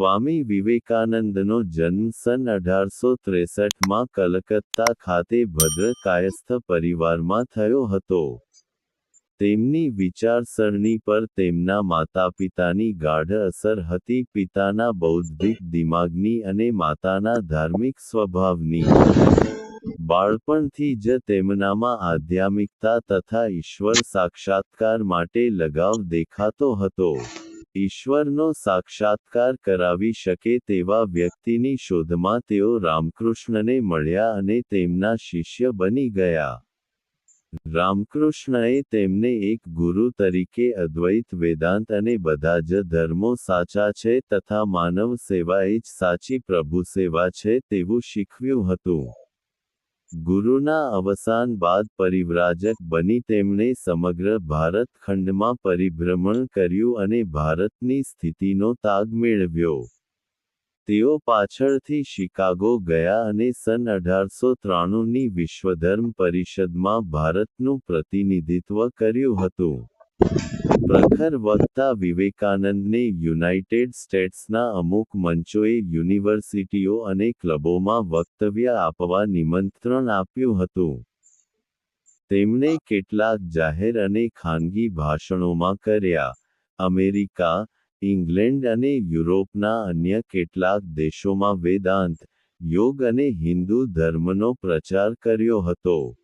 સ્વામી વિવેકાનંદનો જન્મ સન અઢારસો ત્રેસઠમાં કલકત્તા ખાતે ભદ્ર કાયસ્થ પરિવારમાં થયો હતો. તેમની વિચારસરણી પર તેમના માતાપિતાની ગાઢ અસર હતી. પિતાના બૌદ્ધિક દિમાગની અને માતાના ધાર્મિક સ્વભાવની. બાળપણથી જ તેમનામાં આધ્યાત્મિકતા તથા ઈશ્વર સાક્ષાત્કાર માટે લગાવ દેખાતો હતો. ઈશ્વરનો સાક્ષાત્કાર કરાવી શકે તેવા વ્યક્તિની શોધમાં તેઓ રામકૃષ્ણને મળ્યા અને તેમના શિષ્ય બની ગયા. રામકૃષ્ણએ તેમને એક ગુરુ તરીકે અદ્વૈત વેદાંત અને બધા જ ધર્મો સાચા છે તથા માનવ સેવા એ જ સાચી પ્રભુ સેવા છે તેવું શીખવ્યું હતું. ગુરુના અવસાન બાદ પરિવ્રાજક બની તેમણે સમગ્ર ભારત ખંડમાં પરિભ્રમણ કર્યું અને ભારતની સ્થિતિનો તાગ મેળવ્યો. તેઓ પાછળથી શિકાગો ગયા અને સન અઢારસો ત્રાણુંની વિશ્વધર્મ પરિષદમાં ભારતનું પ્રતિનિધિત્વ કર્યું હતું. પ્રખર વક્તા વિવેકાનંદને યુનાઇટેડ સ્ટેટ્સના અમુક મંચોએ યુનિવર્સિટીઓ અને ક્લબોમાં વક્તવ્ય આપવા નિમંત્રણ આપ્યું હતું. તેમણે કેટલાક જાહેર અને ખાનગી ભાષણોમાં કર્યા. અમેરિકા, ઇંગ્લેન્ડ અને યુરોપના અન્ય કેટલાક દેશોમાં વેદાંત, યોગ અને હિન્દુ ધર્મનો પ્રચાર કર્યો હતો.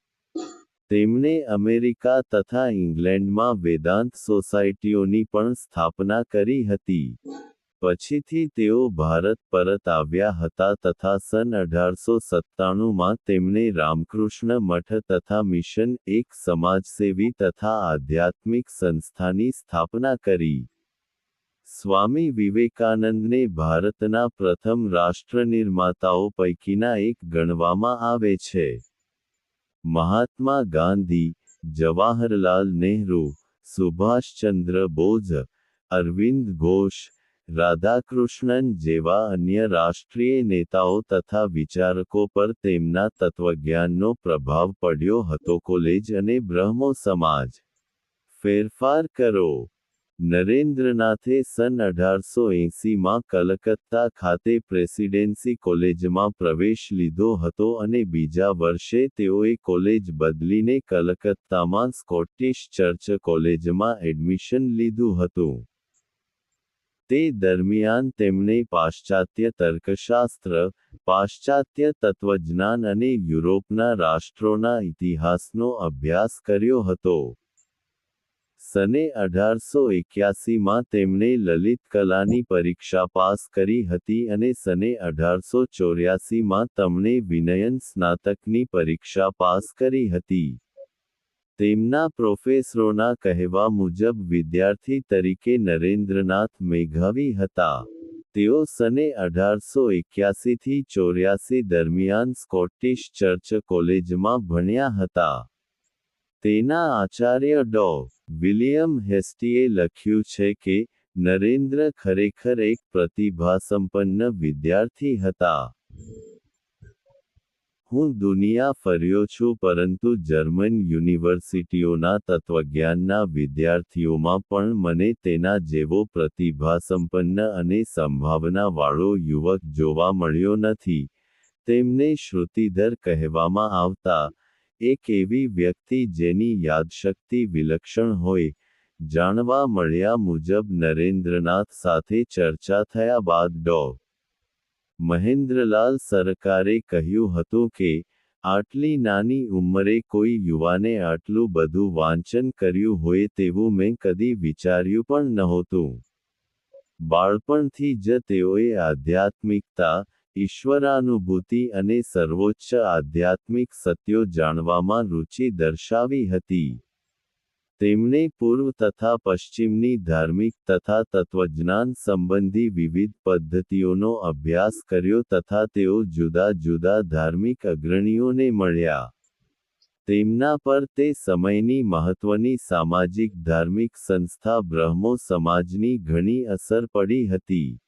તેમણે અમેરિકા તથા ઇંગ્લેન્ડમાં વેદાંત સોસાયટીઓની પણ સ્થાપના કરી હતી. પછીથી તેઓ ભારત પરત આવ્યા હતા તથા સન અઢારસો સત્તાણુંમાં તેમણે રામકૃષ્ણ મઠ તથા મિશન એક સમાજસેવી તથા આધ્યાત્મિક સંસ્થાની સ્થાપના કરી. સ્વામી વિવેકાનંદને ભારતના પ્રથમ રાષ્ટ્રનિર્માતાઓ પૈકીના એક ગણવામાં આવે છે. મહાત્મા ગાંધી, જવાહરલાલ નહેરુ, સુભાષચંદ્ર બોઝ, અરવિંદ ઘોષ, રાધાકૃષ્ણન જેવા અન્ય રાષ્ટ્રીય નેતાઓ તથા વિચારકો પર તેમના તત્વજ્ઞાનનો પ્રભાવ પડ્યો હતો. કોલેજ અને બ્રહ્મો સમાજ ફેરફાર કરો. નરેન્દ્રનાથે સન અઢારસો એંસીમાં કલકત્તા ખાતે પ્રેસિડેન્સી કોલેજમાં પ્રવેશ લીધો હતો અને બીજા વર્ષે તેઓએ કોલેજ બદલીને કલકત્તામાં સ્કોટિશ ચર્ચ કોલેજમાં એડમિશન લીધું હતું. તે દરમિયાન તેમણે પાશ્ચાત્ય તર્કશાસ્ત્ર, પાશ્ચાત્ય તત્વજ્ઞાન અને યુરોપના રાષ્ટ્રોના ઇતિહાસનો અભ્યાસ કર્યો હતો. સને અઢારસો એક્યાસીમાં તેમણે લલિત કલાની પરીક્ષા પાસ કરી હતી અને સને અઢારસો ચોર્યાસીમાં તેમણે વિનયન સ્નાતકની પરીક્ષા પાસ કરી હતી. તેમના પ્રોફેસરોના કહેવા મુજબ વિદ્યાર્થી તરીકે નરેન્દ્રનાથ મેઘાવી હતા. તેઓ સને અઢારસો એક્યાસીથી ચોર્યાસી દરમિયાન સ્કોટિશ ચર્ચ કોલેજમાં ભણ્યા હતા. તેના આચાર્ય ડો. વિલિયમ હેસ્ટીએ લખ્યું છે કે, નરેન્દ્ર ખરેખર એક પ્રતિભાસંપન્ન વિદ્યાર્થી હતા. હું દુનિયા ફર્યો છું પરંતુ જર્મન યુનિવર્સિટીઓના તત્વજ્ઞાનના વિદ્યાર્થીઓમાં પણ મને તેના જેવો પ્રતિભાસંપન્ન અને સંભાવનાવાળો યુવક જોવા મળ્યો નથી. તેમને શ્રુતિધર કહેવામાં આવતા એક એવી વ્યક્તિ જેની યાદશક્તિ વિલક્ષણ હોય? જાણવા મળ્યા મુજબ નરેન્દ્રનાથ સાથે ચર્ચા થયા બાદ ડો. મહેન્દ્રલાલ સરકારે કહ્યું હતું કે, આટલી નાની ઉંમરે કોઈ યુવાને આટલું બધું વાંચન કર્યું હોય તેવું મેં કદી વિચાર્યું પણ નહોતું. બાળપણથી જ તેઓએ આધ્યાત્મિકતા ઈશ્વરાનુભૂતિ અને સર્વોચ્ચ આધ્યાત્મિક સત્યો જાણવામાં રુચિ દર્શાવી હતી. તેમણે પૂર્વ તથા પશ્ચિમની ધાર્મિક તથા તત્વજ્ઞાન સંબંધી વિવિધ પદ્ધતિઓનો અભ્યાસ કર્યો તથા તેઓ જુદા જુદા ધાર્મિક અગ્રણીઓને મળ્યા. તેમના પર તે સમયની મહત્વની સામાજિક ધાર્મિક સંસ્થા બ્રહ્મો સમાજની ઘણી અસર પડી હતી.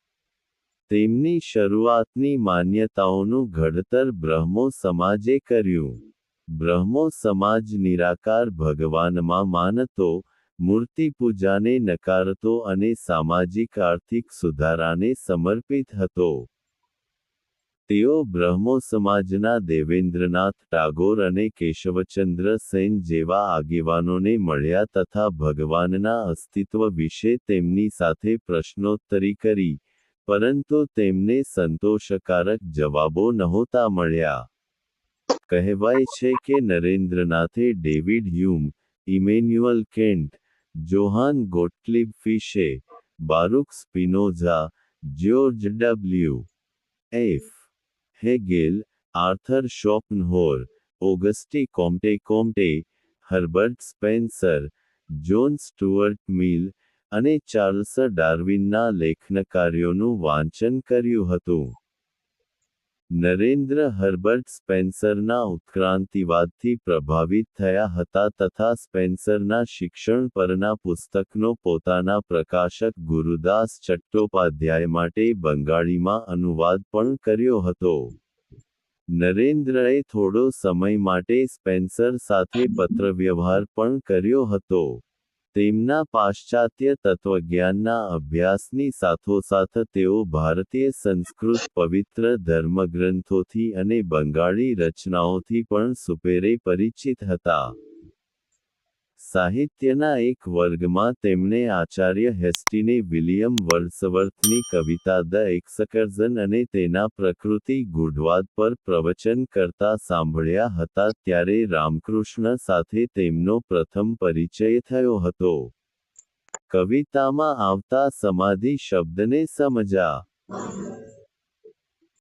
તેમની શરૂઆતની માન્યતાઓનું ઘડતર બ્રહ્મો સમાજે કર્યું. બ્રહ્મો સમાજ નિરાકાર ભગવાનમાં માનતો, મૂર્તિ પૂજાને નકારતો અને સામાજિક આર્થિક સુધારાને સમર્પિત હતો. તેઓ બ્રહ્મો સમાજના દેવેન્દ્રનાથ ટાગોર અને કેશવચંદ્ર સેન જેવા આગેવાનોને મળ્યા તથા ભગવાનના અસ્તિત્વ વિશે તેમની સાથે પ્રશ્નોત્તરી કરી. પરંતુ તેમને સંતોષકારક જવાબો નહોતા મળ્યા કહેવાય છે કે નરેન્દ્રનાથે David Hume Immanuel Kant Johann Gottlieb Fichte Baruch Spinoza George W F Hegel Arthur Schopenhauer Auguste Comte Comte Herbert Spencer John Stuart Mill અને ચાર્લ્સ ડાર્વિનના લેખનકાર્યોનું વાંચન કર્યું હતું. નરેન્દ્ર હર્બર્ટ સ્પેન્સરના ઉત્ક્રાંતિવાદથી પ્રભાવિત થયા હતા તથા સ્પેન્સરના શિક્ષણ પરના પુસ્તકનો પોતાના પ્રકાશક ગુરુદાસ ચટ્ટોપાધ્યાય માટે બંગાળીમાં અનુવાદ પણ કર્યો હતો. નરેન્દ્રએ થોડો સમય માટે સ્પેન્સર સાથે પત્રવ્યવહાર પણ કર્યો હતો. તેમના પાશ્ચાત્ય તત્વજ્ઞાનના અભ્યાસની સાથોસાથ તેઓ ભારતીય સંસ્કૃત પવિત્ર ધર્મગ્રંથોથી અને બંગાળી રચનાઓથી પણ સુપેરે પરિચિત હતા. સાહિત્યના એક વર્ગમાં તેમણે આચાર્ય હેસ્ટીને વિલિયમ વર્સવર્થની કવિતા ધ એક્સકર્ઝન અને તેના પ્રકૃતિ ગૂઢવાદ પર પ્રવચન કરતા સાંભળ્યા હતા ત્યારે રામકૃષ્ણ સાથે તેમનો પ્રથમ પરિચય થયો હતો. કવિતામાં આવતા સમાધિ શબ્દને સમજા